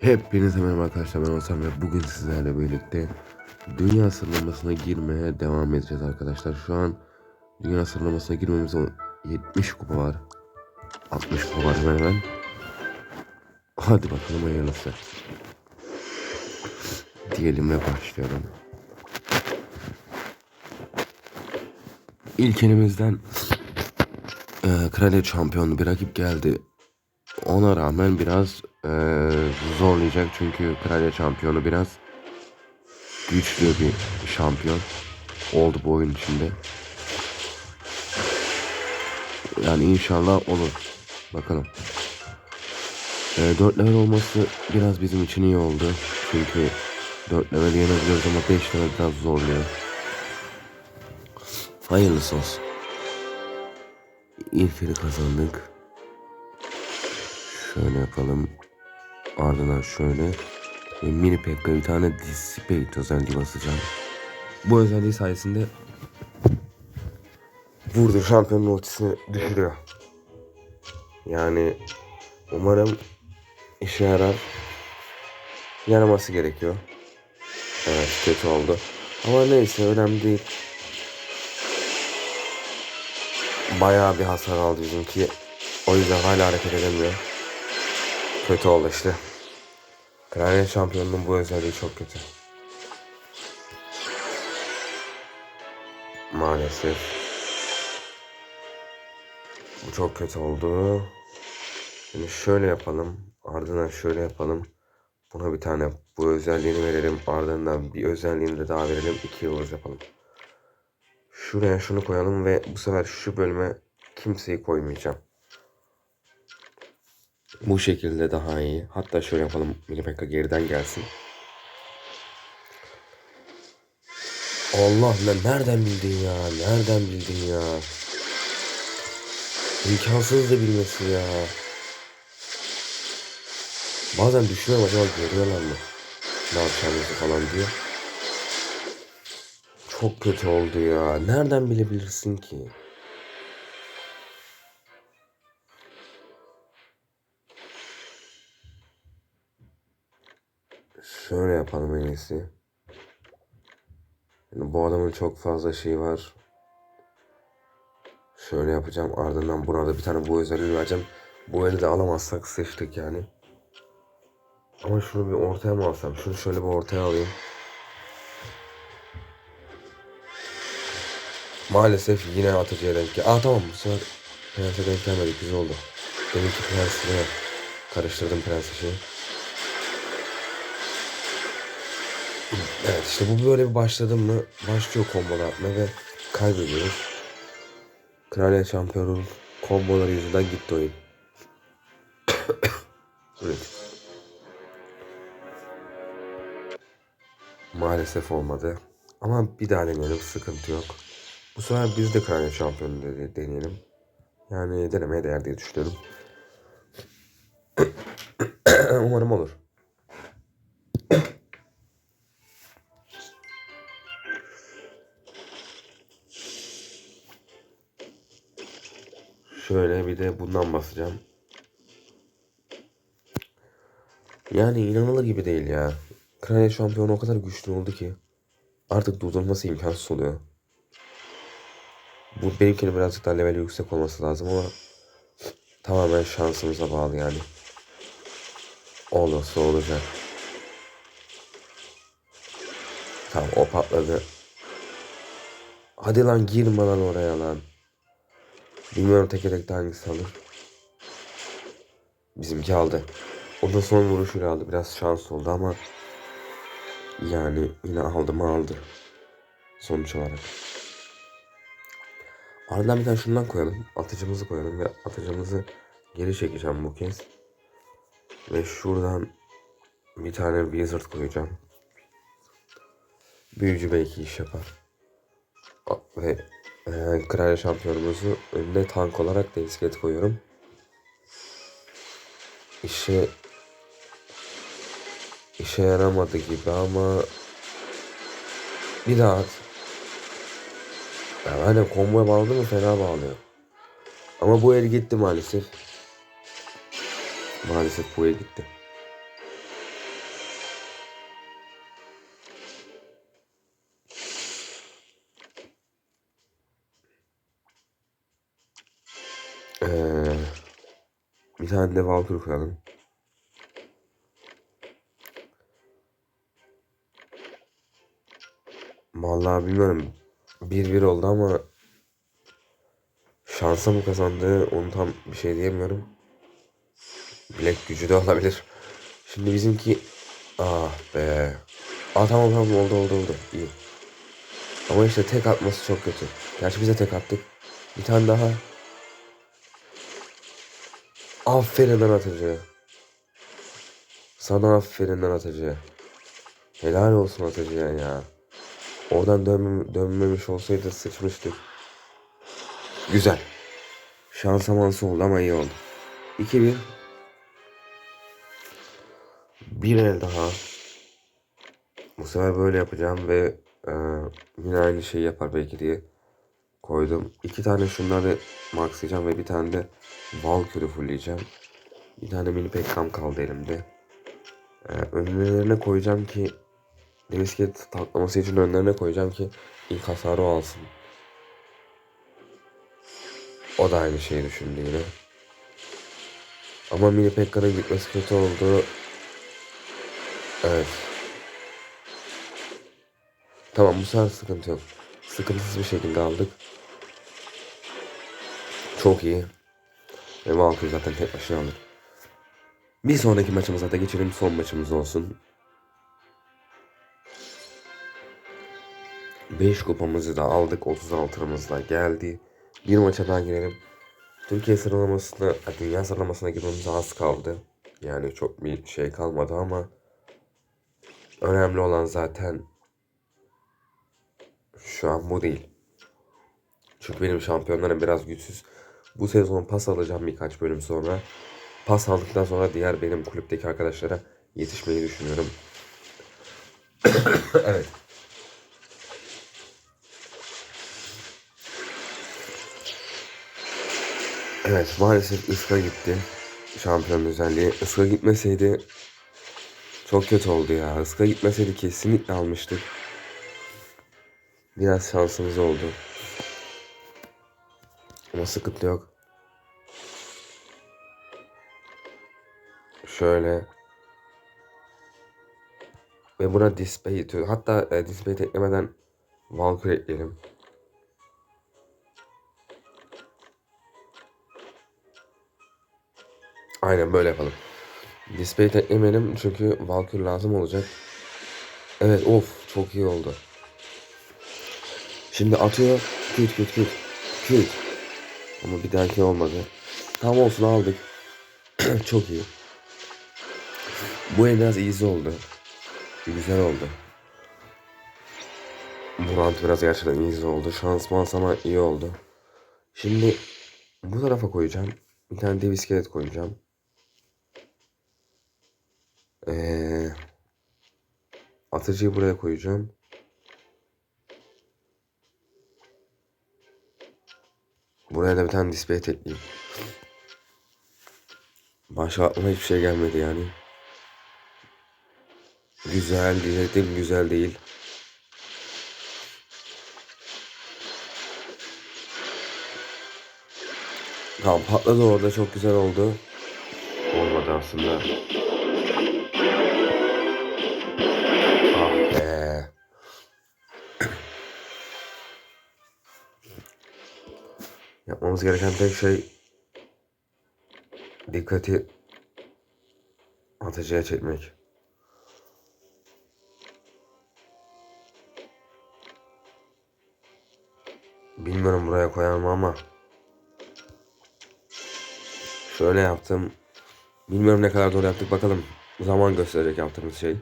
Hepinize merhaba arkadaşlar ben Oğuzhan ve bugün sizlerle birlikte dünya sıralamasına girmeye devam edeceğiz arkadaşlar. Şu an dünya sıralamasına girmemize 70 kupa var. 60 kupa var hemen hemen. Hadi bakalım hayırlısı. Diyelim ve başlayalım. İlk elimizden e, kraliçe şampiyonu bir rakip geldi. Ona rağmen biraz eee, zorlayacak çünkü kraliçe şampiyonu biraz güçlü bir şampiyon oldu bu oyun içinde. Yani inşallah olur. Bakalım. Eee 4 level olması biraz bizim için iyi oldu. Çünkü 4 level yenebiliyoruz ama 5 level biraz zorluyor. Hayırlısı olsun. İlkini kazandık. Şöyle yapalım. Ardından şöyle. Ve mini pekka bir tane dissipate özelliği basacağım. Bu özelliği sayesinde vurdu şampiyonun ultisini düşürüyor. Yani umarım işe yarar. Yaraması gerekiyor. Evet kötü oldu. Ama neyse önemli değil. Bayağı bir hasar aldı bizimki. O yüzden hala hareket edemiyor. Kötü oldu işte. Kraliyet şampiyonunun bu özelliği çok kötü. Maalesef. Bu çok kötü oldu. Şimdi şöyle yapalım. Ardından şöyle yapalım. Buna bir tane bu özelliğini verelim. Ardından bir özelliğini de daha verelim. İki yıldız yapalım. Şuraya şunu koyalım ve bu sefer şu bölüme kimseyi koymayacağım. Bu şekilde daha iyi. Hatta şöyle yapalım. Mini Pekka geriden gelsin. Allah lan nereden bildin ya? Nereden bildin ya? İmkansız da bilmesi ya. Bazen düşünüyorum acaba görüyorlar mı? Ne yapacağımızı falan diye. Çok kötü oldu ya. Nereden bilebilirsin ki? Şöyle yapalım en iyisi. Yani bu adamın çok fazla şeyi var. Şöyle yapacağım. Ardından buna da bir tane bu özelliği vereceğim. Bu eli de alamazsak sıçtık yani. Ama şunu bir ortaya mı alsam? Şunu şöyle bir ortaya alayım. Maalesef yine atıcıya denk gel. Aa tamam bu sefer Prens'e denk gelmedik. Güzel oldu. Deminki Prens'le karıştırdım Prens'e Evet işte bu böyle bir başladım mı başlıyor kombolar atmaya ve kaybediyoruz. Kraliyet şampiyonun komboları yüzünden gitti oyun. evet. Maalesef olmadı. Ama bir daha deneyelim sıkıntı yok. Bu sefer biz de kraliyet şampiyonu de- deneyelim. Yani denemeye değer diye düşünüyorum. Umarım olur. Bir de bundan basacağım. Yani inanılır gibi değil ya. Kraliyet şampiyonu o kadar güçlü oldu ki artık durdurması imkansız oluyor. Bu benimkinin birazcık daha level yüksek olması lazım ama tamamen şansımıza bağlı yani. Olursa olacak. Tamam o patladı. Hadi lan girme lan oraya lan. Bilmiyorum tek tekte hangisi alır. Bizimki aldı. O da son vuruşuyla aldı. Biraz şans oldu ama yani yine aldı mı aldı. Sonuç olarak. Ardından bir tane şundan koyalım. Atıcımızı koyalım ve atıcımızı geri çekeceğim bu kez. Ve şuradan bir tane wizard koyacağım. Büyücü belki iş yapar. Ve e, şampiyonumuzu önüne tank olarak da iskelet koyuyorum. İşe işe yaramadı gibi ama bir daha at. Ya hani komboya bağladı mı fena bağlıyor. Ama bu el gitti maalesef. Maalesef bu el gitti. Tane de Valkyrie koyalım. Vallahi bilmiyorum. 1-1 oldu ama şansa mı kazandı onu tam bir şey diyemiyorum. Bilek gücü de olabilir. Şimdi bizimki ah be. Aa tamam tamam oldu oldu oldu. İyi. Ama işte tek atması çok kötü. Gerçi biz de tek attık. Bir tane daha. Aferin lan. Sana aferin lan atıcı. Helal olsun atıcıya ya. Oradan dönmem, dönmemiş olsaydı sıçmıştık. Güzel. Şansa mansı oldu ama iyi oldu. 2-1. Bir el daha. Bu sefer böyle yapacağım ve e, yine aynı şeyi yapar belki diye koydum. İki tane şunları maxlayacağım ve bir tane de Valkyrie fullleyeceğim. Bir tane mini pekkam kaldı elimde. E, önlerine koyacağım ki Demisket taklaması için önlerine koyacağım ki ilk hasarı o alsın. O da aynı şeyi düşündü yine. Ama mini Pekka'nın gitmesi kötü oldu. Evet. Tamam bu sefer sıkıntı yok. Sıkıntısız bir şekilde aldık. Çok iyi. Ve Valkyrie zaten tek başına alır. Bir sonraki maçımıza da geçelim. Son maçımız olsun. 5 kupamızı da aldık. 36'mız da geldi. Bir maça daha girelim. Türkiye sıralamasına, dünya sıralamasına girmemize az kaldı. Yani çok bir şey kalmadı ama önemli olan zaten şu an bu değil. Çünkü benim şampiyonlarım biraz güçsüz. Bu sezon pas alacağım birkaç bölüm sonra. Pas aldıktan sonra diğer benim kulüpteki arkadaşlara yetişmeyi düşünüyorum. evet. Evet maalesef Iska gitti. Şampiyon özelliği. Iska gitmeseydi çok kötü oldu ya. Iska gitmeseydi kesinlikle almıştık. Biraz şansımız oldu. Ama sıkıntı yok. Şöyle. Ve buna display itiyor. Hatta e, display eklemeden Valkyrie ekleyelim. Aynen böyle yapalım. Display eklemeyelim çünkü Valkyrie lazım olacak. Evet of çok iyi oldu. Şimdi atıyor. Küt küt küt. Küt. Ama bir dahaki olmadı. Tam olsun aldık. çok iyi. Bu el biraz easy oldu. Güzel oldu. Round biraz gerçekten easy oldu. Şans mans ama iyi oldu. Şimdi bu tarafa koyacağım. Bir tane dev iskelet koyacağım. Ee, atıcıyı buraya koyacağım. Buraya da bir tane display tekleyeyim. Başka aklıma hiçbir şey gelmedi yani. Güzel diyecektim güzel değil. Tamam patladı orada çok güzel oldu. Olmadı aslında. Yapmamız gereken tek şey dikkati atıcıya çekmek. Bilmiyorum buraya koyar mı ama şöyle yaptım. Bilmiyorum ne kadar doğru yaptık bakalım. Zaman gösterecek yaptığımız şey.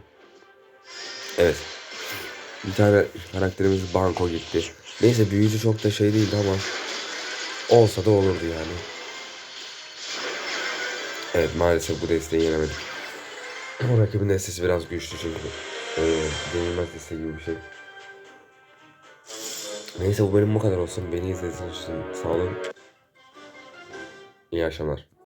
Evet. Bir tane karakterimiz banko gitti. Neyse büyücü çok da şey değildi ama olsa da olurdu yani. Evet maalesef bu desteği yenemedik. O rakibin destesi biraz güçlü çünkü. Ee, denilmez desteği gibi bir şey. Neyse bu bölüm bu kadar olsun. Beni izlediğiniz için sağ olun. İyi akşamlar.